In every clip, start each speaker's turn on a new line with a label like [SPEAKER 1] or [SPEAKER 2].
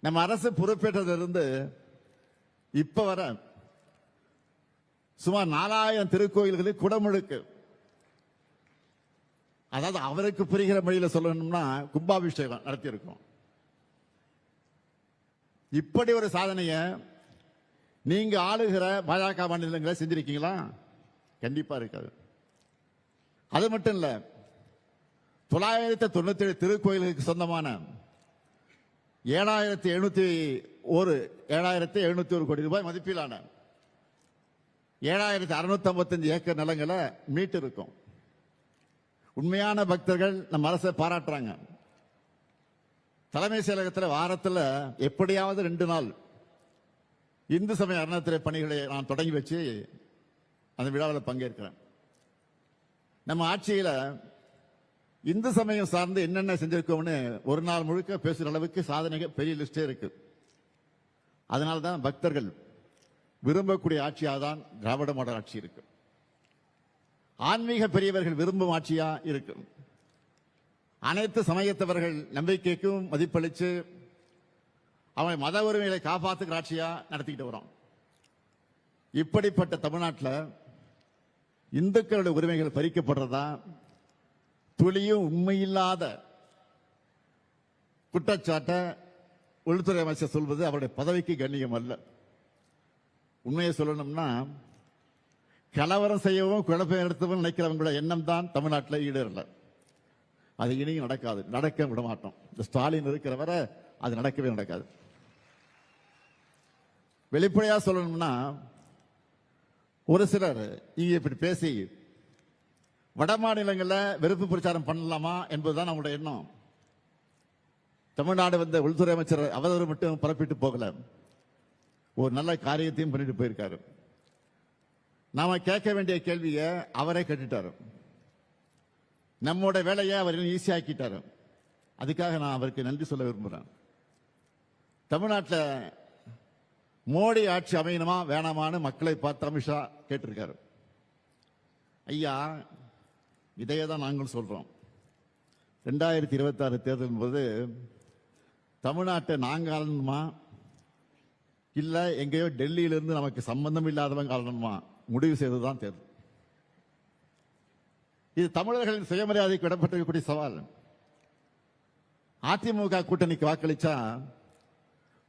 [SPEAKER 1] நம்ம அரசு பொறுப்பேற்றதிலிருந்து இப்ப வர சுமார் நாலாயிரம் திருக்கோயில்களில் குடமுழுக்கு. அதாவது அவருக்கு புரிகிற மொழியில் சொல்லணும்னா கும்பாபிஷேகம் நடத்தியிருக்கோம். இப்படி ஒரு சாதனையை நீங்க ஆளுகிற பாஜக மாநிலங்களை செஞ்சிருக்கீங்களா? கண்டிப்பா இருக்காது. அது மட்டும் இல்ல தொள்ளாயிரத்தி தொண்ணூத்தி ஏழு திருக்கோயிலுக்கு சொந்தமான ஏழாயிரத்தி எழுநூத்தி ஒரு ஏழாயிரத்தி எழுநூத்தி ஒரு கோடி ரூபாய் மதிப்பிலான ஏழாயிரத்தி அறுநூத்தி ஐம்பத்தஞ்சு ஏக்கர் நிலங்களை மீட்டு இருக்கும் உண்மையான பக்தர்கள் நம்ம அரசை பாராட்டுறாங்க. தலைமை செயலகத்தில் வாரத்தில் எப்படியாவது ரெண்டு நாள் இந்து சமய அறநிலையத்துறை பணிகளை நான் தொடங்கி வச்சு அந்த விழாவில் பங்கேற்கிறேன். நம்ம ஆட்சியில் இந்து சமயம் சார்ந்து என்னென்ன செஞ்சிருக்கோம்னு ஒரு நாள் முழுக்க பேசுகிற அளவுக்கு சாதனைகள் பெரிய லிஸ்டே இருக்கு. அதனால தான் பக்தர்கள் விரும்பக்கூடிய ஆட்சியாக தான் திராவிட மாடல் ஆட்சி இருக்கு. ஆன்மீக பெரியவர்கள் விரும்பும் ஆட்சியா இருக்கும் அனைத்து சமயத்தவர்கள் நம்பிக்கைக்கும் மதிப்பளித்து அவன் மத உரிமைகளை காப்பாற்றுக்கிற ஆட்சியா நடத்திக்கிட்டு வரோம். இப்படிப்பட்ட தமிழ்நாட்டில் இந்துக்களுடைய உரிமைகள் பறிக்கப்படுறதா துளியும் உண்மையில்லாத குற்றச்சாட்டை உள்துறை அமைச்சர் சொல்வது அவருடைய பதவிக்கு கண்ணியம் அல்ல. உண்மையை சொல்லணும்னா கலவரம் செய்யவும் குழப்பம் எடுத்தவும் நினைக்கிறவங்களோட எண்ணம் தான் தமிழ்நாட்டில் ஈடேறல. அது இனியும் நடக்காது. நடக்க விட மாட்டோம். இந்த ஸ்டாலின் இருக்கிற வரை அது நடக்கவே நடக்காது. வெளிப்படையாக சொல்லணும்னா ஒரு சிலர் இங்கே இப்படி பேசி வட மாநிலங்களில் வெறுப்பு பிரச்சாரம் பண்ணலாமா என்பதுதான் நம்மளுடைய எண்ணம். தமிழ்நாடு வந்த உள்துறை அமைச்சர் அவதூறு மட்டும் பரப்பிட்டு போகல. ஒரு நல்ல காரியத்தையும் பண்ணிட்டு போயிருக்காரு. நாம கேட்க வேண்டிய கேள்வியை அவரே கேட்டுட்டாரு. நம்மோட வேலையை அவர் ஈஸி ஆக்கிட்டாரு. அதுக்காக நான் அவருக்கு நன்றி சொல்ல விரும்புகிறேன் தமிழ்நாட்டில் மோடி ஆட்சி அமையணுமா வேணாமான்னு மக்களை பார்த்து அமித்ஷா கேட்டிருக்காரு. ஐயா இதையே தான் நாங்கள் சொல்கிறோம் ரெண்டாயிரத்தி இருபத்தாறு தேர்தல் போது தமிழ்நாட்டை நாங்கள் ஆளணுமா இல்லை எங்கேயோ டெல்லியிலிருந்து நமக்கு சம்பந்தம் இல்லாதவங்க ஆளணுமா முடிவு செய்ததுதான் தேர்தல். இது தமிழர்களின் சுயமரியாதைக்கு விடப்பட்டிருக்கக்கூடிய சவால். அதிமுக கூட்டணிக்கு வாக்களிச்சா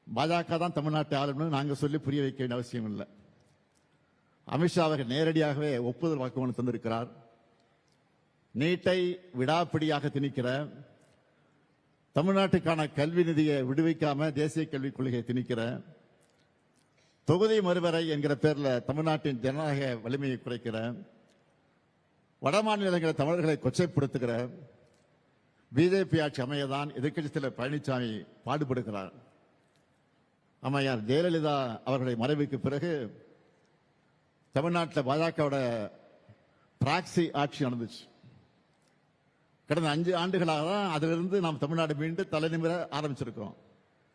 [SPEAKER 1] பாஜக தான் தமிழ்நாட்டை ஆளணும்னு நாங்கள் சொல்லி புரிய வைக்க வேண்டிய அவசியம் இல்லை. அமித்ஷா அவர்கள் நேரடியாகவே ஒப்புதல் வாக்குமூலம் தந்திருக்கிறார். நீட்டை விடாப்பிடியாக திணிக்கிற தமிழ்நாட்டுக்கான கல்வி நிதியை விடுவிக்காம தேசிய கல்விக் கொள்கையை திணிக்கிற தொகுதி மறுவரை என்கிற பேரில் தமிழ்நாட்டின் ஜனநாயக வலிமையை குறைக்கிற வட மாநிலங்களில் தமிழர்களை கொச்சைப்படுத்துகிற பிஜேபி ஆட்சி அமையதான் எதிர்கட்சியில் பழனிசாமி பாடுபடுகிறார். அம்மையார் ஜெயலலிதா அவர்களுடைய மறைவுக்கு பிறகு தமிழ்நாட்டில் பாஜகவோட பிராக்சி ஆட்சி நடந்துச்சு. கடந்த அஞ்சு ஆண்டுகளாக தான் அதிலிருந்து நாம் தமிழ்நாடு மீண்டு தலைநிமிர ஆரம்பிச்சிருக்கிறோம்.